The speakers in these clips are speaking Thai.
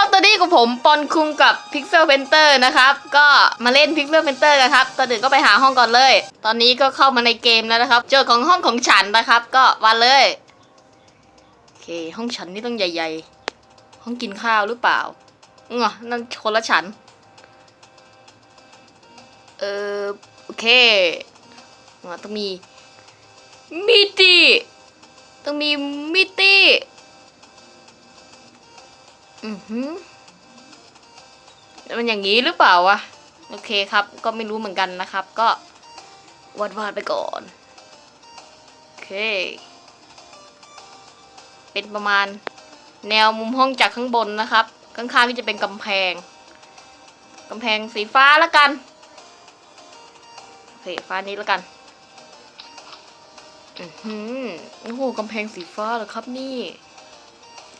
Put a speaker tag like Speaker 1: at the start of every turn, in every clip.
Speaker 1: ครับตอนนี้กับผมปอนคุงกับ Pixel Painter นะครับ ก็มาเล่น Pixel Painter กันครับตอนอื่นก็ไปหาห้องก่อนเลย ตอนนี้ก็เข้ามาในเกมแล้วนะครับเจอของห้องของฉันนะครับ ก็วันเลยโอเคห้องฉันนี่ต้องใหญ่ ๆ ห้องกินข้าวหรือเปล่าเออนั่นคนละฉัน เออโอเคต้องมีมิติต้องมีมิติ อือหือมันอย่างนี้หรือเปล่าวะ โอเคครับ ก็ไม่รู้เหมือนกันนะครับ ก็วาดวาดๆไปก่อน โอเค เป็นประมาณแนวมุมห้องจากข้างบนนะครับ ข้างๆที่จะเป็นกำแพงกำแพงสีฟ้าแล้วกันโอเคฟ้านี้แล้วกันอือหือโอ้โหกำแพงสีฟ้าเหรอครับนี่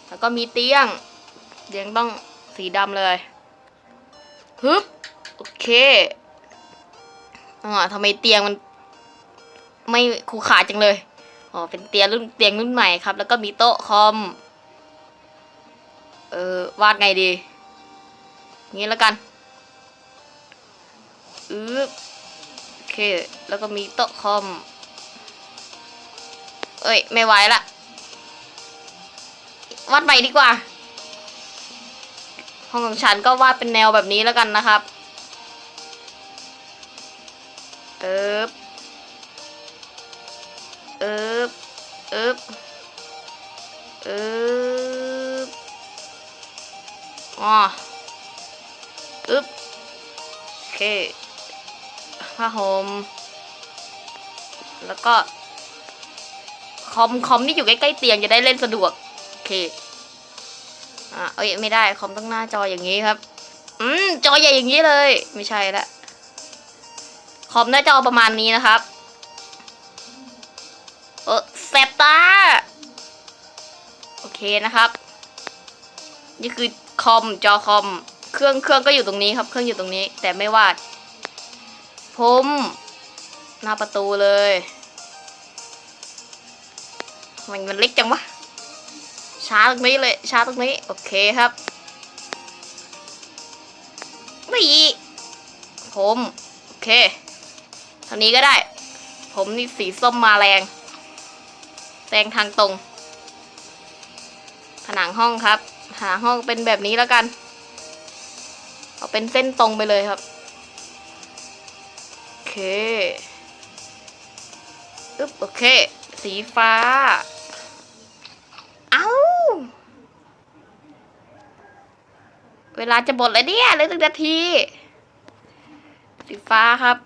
Speaker 1: แล้วก็มีเตียง ยังต้องสีดำเลยฮึบโอเคอ่าทำไมเตียงมัน ไม่คูขาจังเลยอ๋อเป็นเตียงรุ่นเตียงรุ่นใหม่ครับ แล้วก็มีโต๊ะคอมเออวาดไงดีงี้แล้วกันอืบโอเค แล้วก็มีโต๊ะคอม เอ้ย ไม่ไหวละวาดใหม่ดีกว่า ห้องของฉันก็วาดเป็นแนวแบบนี้แล้วกันนะครับเอิบเอิบเอิบเอิบอ๋ออึบโอเคผ้าห่มแล้วก็คอมคอมที่อยู่ใกล้ๆเตียงจะได้เล่นสะดวก โอเค อะเอ้ยไม่ได้คอมต้องหน้าจออย่างนี้ครับ อืมจอใหญ่อย่างนี้เลย ไม่ใช่ละคอมหน้าจอประมาณนี้นะครับเออแสบตาโอเคนะครับ นี่คือคอมจอคอม เครื่องเครื่องก็อยู่ตรงนี้ครับ เครื่องอยู่ตรงนี้ แต่ไม่วาดผมหน้าประตูเลยทำไมมันเล็กจังวะ ช้าตรงนี้เลยช้าตรงนี้ โอเคครับไม่ผมโอเคเท่านี้ก็ได้ ผมนี่สีส้มมาแรงแซงทางตรง ผนังห้องครับ หาห้องเป็นแบบนี้แล้วกัน เอาเป็นเส้นตรงไปเลยครับ โอเค อึ๊บ โอเค สีฟ้า เอ้า เวลาจะหมดแล้วเนี่ยเหลือหนึ่งนาทีสีฟ้าครับ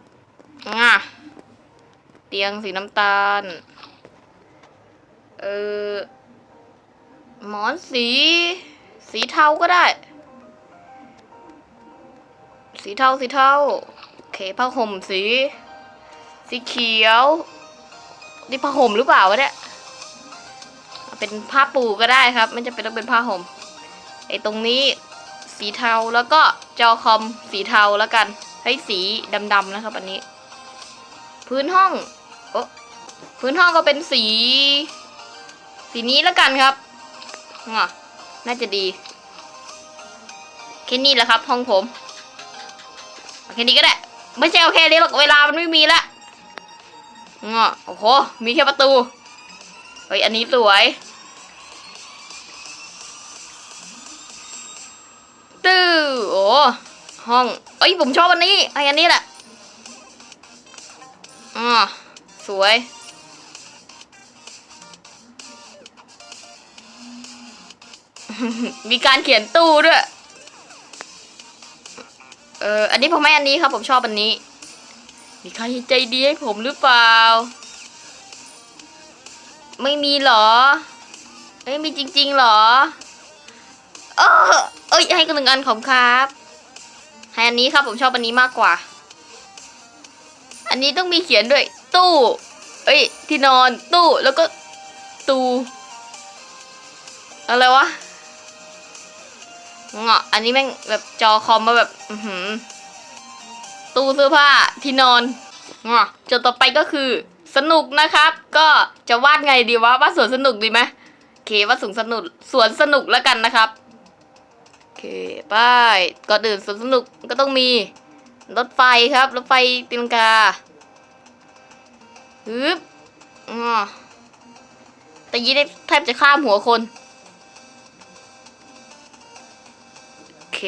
Speaker 1: อะเตียงสีน้ำตาล เออหมอนสี สีเทาก็ได้ สีเทาสีเทาโอเคผ้าห่มสี สีเขียว นี่ผ้าห่มหรือเปล่าวะเนี่ยเป็นผ้าปูก็ได้ครับ ไม่จำเป็นต้องเป็นผ้าห่มไอ้ตรงนี้ สีเทาแล้วก็จอคอมสีเทาแล้วกันให้สีดำๆนะครับอันนี้ พื้นห้องโอะพื้นห้องก็เป็นสี สีนี้แล้วกันครับอะน่าจะดีแค่นี้แหละครับ ห้องผมแค่นี้ก็ได้ไม่ใช่เอาแค่นี้หรอกเวลามันไม่มีละงอโอ้โห มีแค่ประตู เฮ้ย อันนี้สวย ตื้อโอ้ห้องเอ้ยผมชอบอันนี้ไออันนี้แหละอ๋อสวยมีการเขียนตู้ด้วย เออ อันนี้ผมไม่อันนี้ครับ ผมชอบอันนี้ มีใครใจดีให้ผมหรือเปล่า ไม่มีเหรอไม่มีจริงๆเหรอ เออ เอ้ย ให้กันหนึ่งอันของครับให้อันนี้ครับผมชอบอันนี้มากกว่า อันนี้ต้องมีเขียนด้วย ตู้ เอ้ย ที่นอนตู้แล้วก็ตูอะไรวะเงาะอันนี้แม่งแบบจอคอมมาแบบอือตู้เสื้อผ้าที่นอนเงอจนต่อไปก็คือ สนุกนะครับ ก็จะวาดไงดีวะวาดสวนสนุกดีไหมโอเควาดสวนสนุกสวนสนุกแล้วกันนะครับ เคเคไปก่อนอื่นสวนสนุกก็ต้องมีรถไฟครับ รถไฟตีลังกาฮึบอ๋อแต่ยี้ได้แทบจะข้ามหัวคน โอเค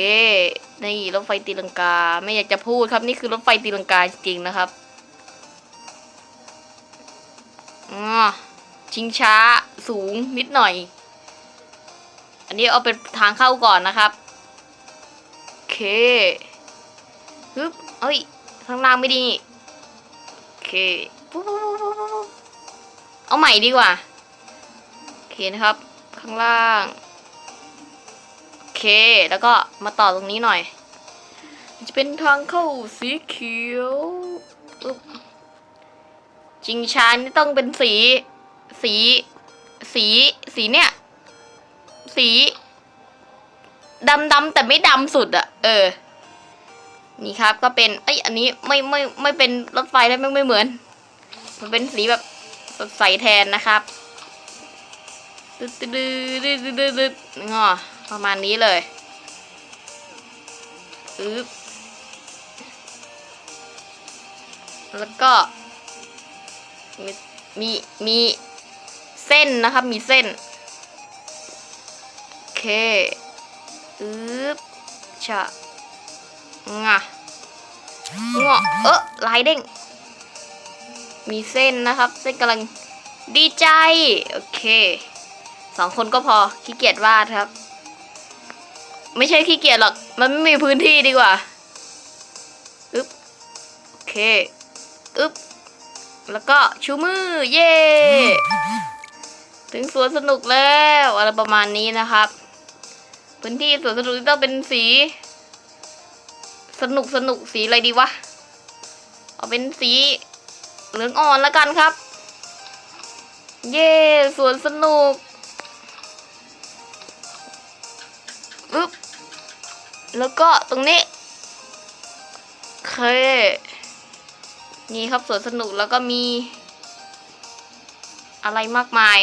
Speaker 1: นี่รถไฟตีลังกา ไม่อยากจะพูดครับ นี่คือรถไฟตีลังกาจริงๆนะครับอ๋อชิงช้าสูงนิดหน่อย อันนี้เอาเป็นทางเข้าก่อนนะครับ เคฮึบเอ้ยข้างล่างไม่ดีโอเคปุ๊บปุ๊บปุ๊บปุ๊บปุ๊บเอาใหม่ดีกว่าโอเคนะครับ ข้างล่างโอเคแล้วก็มาต่อตรงนี้หน่อย จะเป็นทางเข้าสีเขียวอุ๊บจริงชานนี่ต้องเป็นสี สี สี สีเนี่ย สี ดำดำแต่ไม่ดำสุดอะเออ นี่ครับก็เป็นเอ้ยอันนี้ไม่ไม่ไม่เป็นรถไฟแล้วไม่ไม่เหมือน มันเป็นสีแบบสดใสแทนนะครับตึ๊ดตึ๊ดตึ๊ดตึ๊ดตึ๊ดตึ๊ดงอประมาณนี้เลยอึ๊บแล้วก็ มีมีมีเส้นนะครับ มีเส้น โอเค อึ๊บชะงะงอเออลายเด้ง มีเส้นนะครับ เส้นกำลังดีใจ โอเคสองคนก็พอขี้เกียจวาดครับ ไม่ใช่ขี้เกียจหรอก มันไม่มีพื้นที่ดีกว่าอึ๊บโอเคอึ๊บแล้วก็ชูมือ เย่ถึงสวนสนุกแล้ว อะไรประมาณนี้นะครับ พื้นที่สวนสนุกต้องเป็นสี สนุกสนุกสีอะไรดีวะ เอาเป็นสีเหลืองอ่อนแล้วกันครับ เย่สวนสนุกอึ๊บแล้วก็ตรงนี้โอเคนี่ครับสวนสนุกแล้วก็มี อะไรมากมาย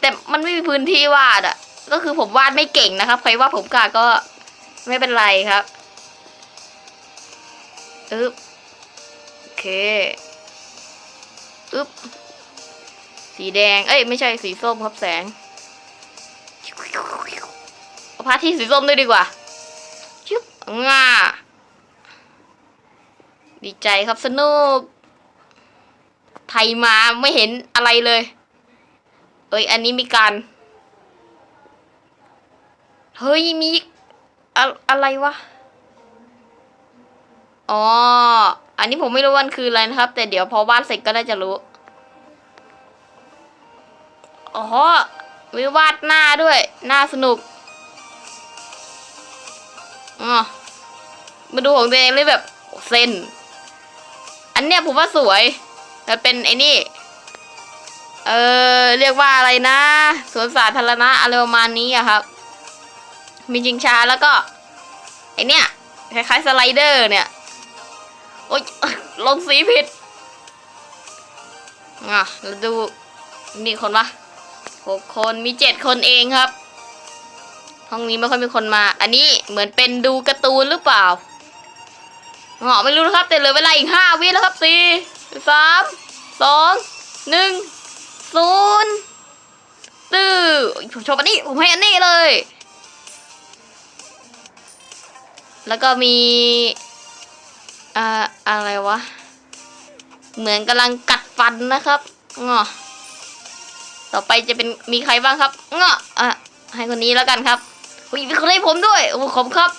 Speaker 1: แต่มันไม่มีพื้นที่วาดอะ ก็คือผมวาดไม่เก่งนะครับ ใครว่าผมกาก็ไม่เป็นไรครับอึ๊บโอเคอึ๊บสีแดง เอ้ย ไม่ใช่สีส้มครับแสงเอาพาที่สีส้มด้วยดีกว่าชึบง่าดีใจครับสนุก ไทยมาไม่เห็นอะไรเลย เอ้ย อันนี้มีการ เฮ้ยมีอะอะไรวะ อ๋อ อันนี้ผมไม่รู้วันคืออะไรนะครับ แต่เดี๋ยวพอวาดเสร็จก็ได้จะรู้ อ๋อมีวาดหน้าด้วย หน้าสนุก อ๋อ มาดูของตัวเองเลยแบบเส้น อันเนี้ยผมว่าสวยแต่เป็นไอ้นี่ เออเรียกว่าอะไรนะ สวนสาธารณะอะไรประมาณนี้อะครับ มีจิงชาแล้วก็ไอเนี้ยคล้ายๆสไลเดอร์เนี่ย โอ๊ยลงสีผิดอะเราดูมีคนปะหกคนมีเจ็ดคนเองครับ ห้องนี้ไม่ค่อยมีคนมา อันนี้เหมือนเป็นดูการ์ตูนหรือเปล่าอ๋อไม่รู้นะครับ แต่เหลือเวลาอีกห้าวิแล้วครับสี่สามสองหนึ่งศูนย์ตื้อผมชอบอันนี้ผมให้อันนี้เลย แล้วก็มีอ่าอะไรวะ เหมือนกำลังกัดฟันนะครับงอต่อไปจะเป็นมีใครบ้างครับงออะให้คนนี้แล้วกันครับอุ้ยมีคนให้ผมด้วยโอ้ขอบคุณครับ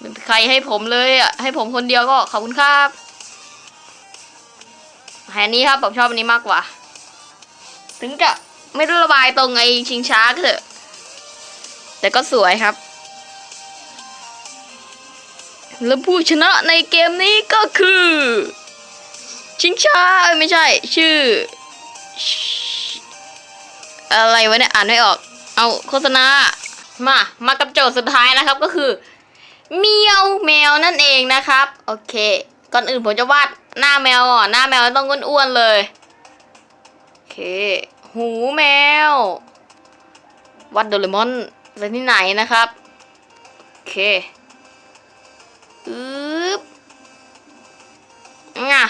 Speaker 1: ม่มีใครให้ผมเลยอะให้ผมคนเดียวก็ขอบคุณครับแฮนนี้ครับผมชอบอันนี้มากกว่า ถึงจะ ไม่ได้ระบายตรงไอ้ชิงช้าก็เถอะ แต่ก็สวยครับ แล้วผู้ชนะในเกมนี้ก็คือ ชิงช้าไม่ใช่ ชื่อ อะไรวะเนี่ยอ่านไม่ออก เอาโฆษณา มา มากับโจทย์สุดท้ายนะครับก็คือเมียวแมวนั่นเองนะครับ โอเค ก่อนอื่นผมจะวาดหน้าแมวก่อนหน้าแมวต้องอ้วนๆเลย โอเค หูแมว วัดโดเรมอนจะที่ไหนนะครับ โอเคอึ๊บง่ะ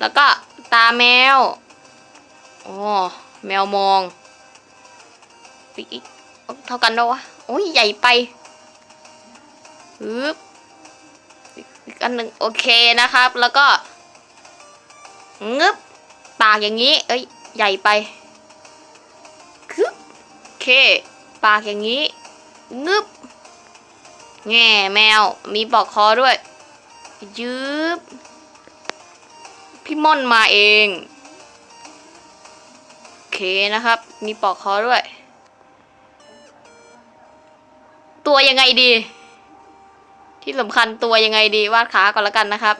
Speaker 1: แล้วก็ตาแมวอ๋อแมวมองอีกเท่ากันแล้ววะ โอ้ย ใหญ่ไปอึ๊บอีกอีกอันหนึ่งโอเคนะครับ แล้วก็งึบปากอย่างนี้ เอ้ย ใหญ่ไปคึบเคปากอย่างนี้งึบแง่แมวมีปลอกคอด้วย ยืบพี่ม่อนมาเองโอเคนะครับ มีปลอกคอด้วย ตัวยังไงดี ที่สำคัญตัวยังไงดีวาดขาก่อนล้วกันนะครับ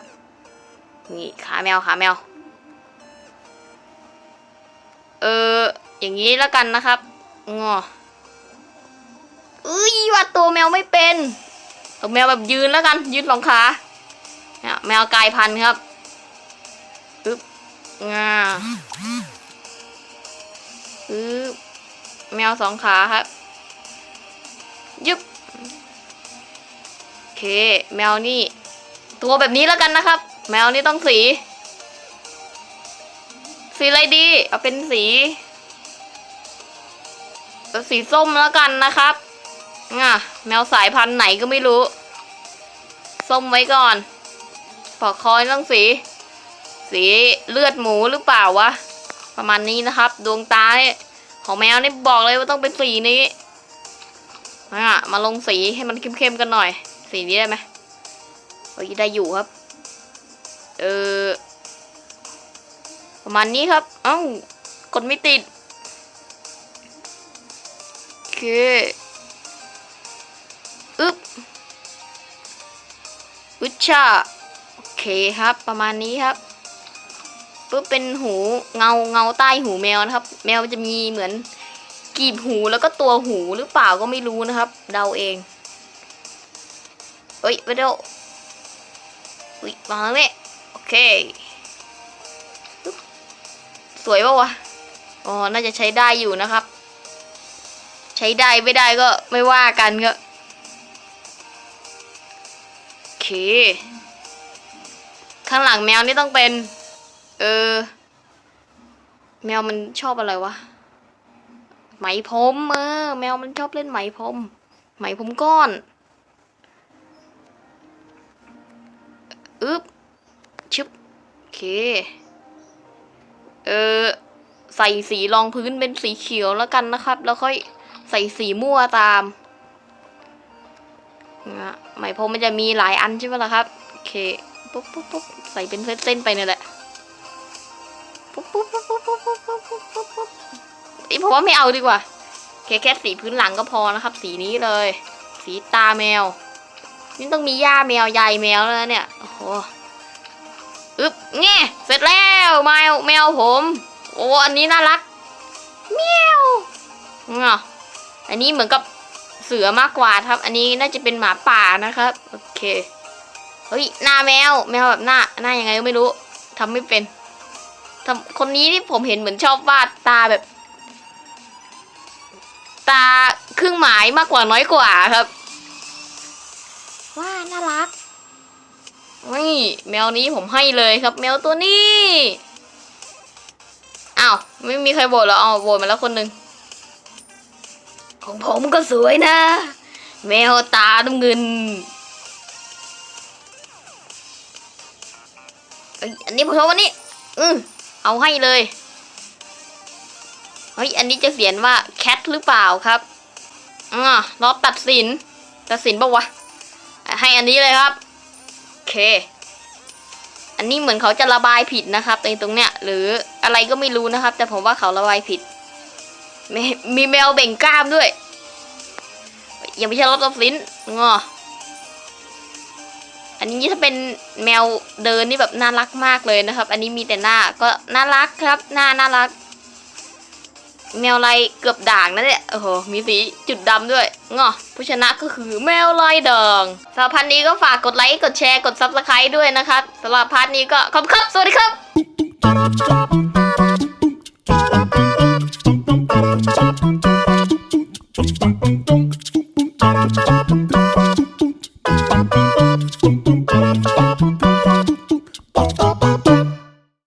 Speaker 1: นี่ขาแมวขาแมว อออย่างนี้แล้วกันนะครับงอเอ้ยวาดตัวแมวไม่เป็นเอาแมวแบบยืนแล้วกัน ยืนสองขาแมวกลายพันธุ์ครับอึ๊บงาอึ๊บแมวสองขาครับยึบโอเค แมวนี่ ตัวแบบนี้แล้วกันนะครับ แมวนี่ต้องสี สีอะไรดี เอาเป็นสี สีส้มแล้วกันนะครับง่ะแมวสายพันธุ์ไหนก็ไม่รู้ ส้มไว้ก่อนปอกคอยต้องสี สีเลือดหมูหรือเปล่าวะ ประมาณนี้นะครับ ดวงตาเนี่ยของแมวนี่บอกเลยว่าต้องเป็นสีนี้อะมาลงสีให้มันเข้มๆกันหน่อย สีนี้ได้ไหมเอ้ยได้อยู่ครับ เออ ประมาณนี้ครับ เอ้ากดไม่ติดโอเคอึ๊บอึชาโอเคครับ ประมาณนี้ครับปุ๊บเป็นหูเงาเงาใต้หูแมวนะครับ แมวจะมีเหมือนกีบหูแล้วก็ตัวหูหรือเปล่าก็ไม่รู้นะครับ เดาเองเอ้ยไปเดี๋ยวอุ้ยวางแล้วเนี่ยโอเค สวยปะวะอ๋อน่าจะใช้ได้อยู่นะครับ ใช้ได้ไม่ได้ก็ไม่ว่ากันก็โอเค ข้างหลังแมวนี่ต้องเป็น เออ แมวมันชอบอะไรวะไหมพรมเออแมวมันชอบเล่นไหมพรมไหมพรมก้อนอึ๊บชึบโอเค เออ ใส่สีรองพื้นเป็นสีเขียวแล้วกันนะครับ แล้วค่อยใส่สีมั่วตามนะไหมายพรมมันจะมีหลายอันใช่ไหมล่ะครับ โอเค ปุ๊บปุ๊บปุ๊บใส่เป็นเส้นๆไปเนี่ยแหละ ปุ๊บปุ๊บปุ๊บปุ๊บปุ๊บปุ๊บปุ๊บปุ๊บปุ๊บปุ๊บไอยผมว่าไม่เอาดีกว่าแค่แค่สีพื้นหลังก็พอนะครับ สีนี้เลย สีตาแมว นี่ต้องมีย่าแมวใยแมวแล้วนะเนี่ย โอ้โห อึ๊บแง่เสร็จแล้วแมวแมวผม โอ้อันนี้น่ารักเมียวงออันนี้เหมือนกับเสือมากกว่าครับ อันนี้น่าจะเป็นหมาป่านะครับ โอเค เฮ้ย หน้าแมว แมวแบบหน้า หน้ายังไงก็ไม่รู้ทำไม่เป็นทำคนนี้ที่ผมเห็นเหมือนชอบวาดตาแบบ ตาครึ่งหมายมากกว่าน้อยกว่าครับ ว้า น่ารัก นี่แมวนี้ผมให้เลยครับ แมวตัวนี้อ้าวไม่มีใครโหวตเหรอเอาโหวตมาแล้วคนหนึ่งของผมก็สวยนะ แมวตาน้ำเงินอันนี้ผมชอบอันนี้ อือเอาให้เลยเฮ้ยอันนี้จะเขียนว่าแคทหรือเปล่าครับอ่ารอบตัดสิน ตัดสินปะวะ ให้อันนี้เลยครับ อเคอันนี้เหมือนเขาจะระบายผิดนะครับในตรงเนี้ย หรืออะไรก็ไม่รู้นะครับ แต่ผมว่าเขาระบายผิด มีมีแมวเบ่งกล้ามด้วยย่าไม่ใช่รถตัดสินงออันนี้ถ้าเป็นแมวเดินนี่แบบน่ารักมากเลยนะครับ อันนี้มีแต่หน้าก็น่ารักครับ หน้าน่ารัก แมวลายเกือบด่างนั่นแหละโอ้โหมีสีจุดดำด้วยงอผู้ชนะก็คือแมวลายด่างสำหรับพันนี้ก็ฝากกดไลค์กดแชร์กดซับสไครต์ด้วยนะครับสำหรับพาร์ทนี้ก็ขอบคุณครับสวัสดีครับ